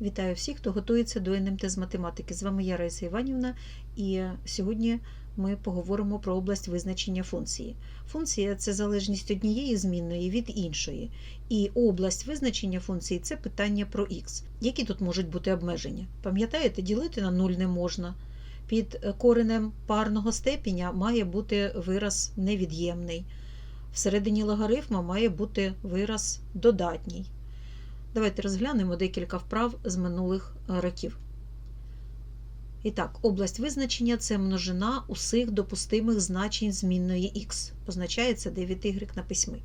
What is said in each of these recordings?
Вітаю всіх, хто готується до НМТ з математики. З вами я Раїса Іванівна, і сьогодні ми поговоримо про область визначення функції. Функція це залежність однієї змінної від іншої, і область визначення функції це питання про х. Які тут можуть бути обмеження? Пам'ятаєте, ділити на 0 не можна. Під коренем парного степеня має бути вираз невід'ємний. Всередині логарифма має бути вираз додатній. Давайте розглянемо декілька вправ з минулих е, років. І так, область визначення це множина усіх допустимих значень змінної х. Позначається 9y на письмі.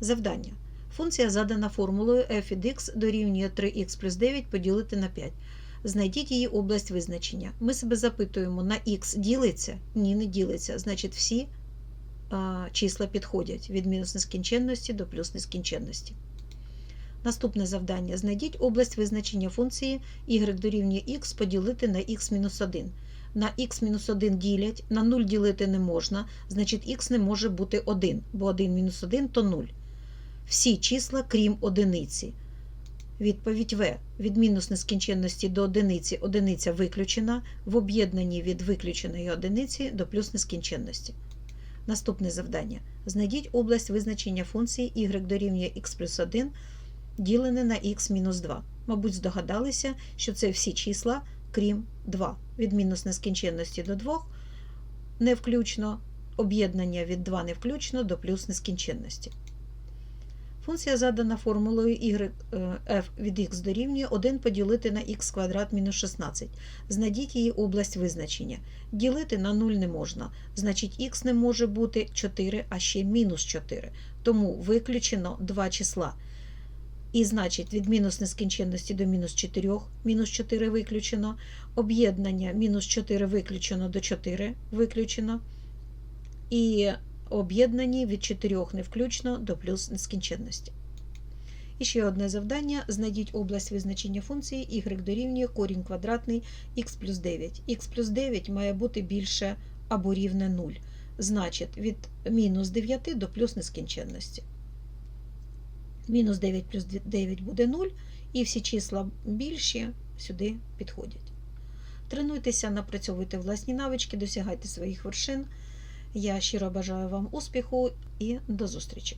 Завдання. Функція задана формулою f від x дорівнює 3х плюс 9 поділити на 5. Знайдіть її область визначення. Ми себе запитуємо, на х ділиться? Ні, не ділиться. Значить, всі а, числа підходять від мінус нескінченності до плюс нескінченності. Наступне завдання. Знайдіть область визначення функції y дорівнює x поділити на x-1. На x-1 ділять, на 0 ділити не можна, значить x не може бути 1, бо 1 мінус 1 то 0. Всі числа, крім одиниці. Відповідь В. Від мінус нескінченності до одиниці одиниця виключена, в об'єднанні від виключеної одиниці до плюс нескінченності. Наступне завдання. Знайдіть область визначення функції y дорівнює x плюс 1 ділене на х-2. Мабуть, здогадалися, що це всі числа, крім 2. Від мінус нескінченності до 2 не включно, об'єднання від 2 не включно до плюс нескінченності. Функція задана формулою y f від x дорівнює 1 поділити на х квадрат мінус 16. Знайдіть її область визначення. Ділити на 0 не можна, значить х не може бути 4, а ще мінус 4. Тому виключено два числа. І значить, від мінус нескінченності до мінус 4, мінус 4 виключено, об'єднання мінус 4 виключено до 4 виключено, і об'єднані від 4 не включно до плюс нескінченності. І ще одне завдання: знайдіть область визначення функції y дорівнює корінь квадратний х плюс 9. х плюс 9 має бути більше або рівне 0. Значить, від мінус 9 до плюс нескінченності. Мінус 9 плюс 9 буде 0, і всі числа більші сюди підходять. Тренуйтеся, напрацьовуйте власні навички, досягайте своїх вершин. Я щиро бажаю вам успіху і до зустрічі!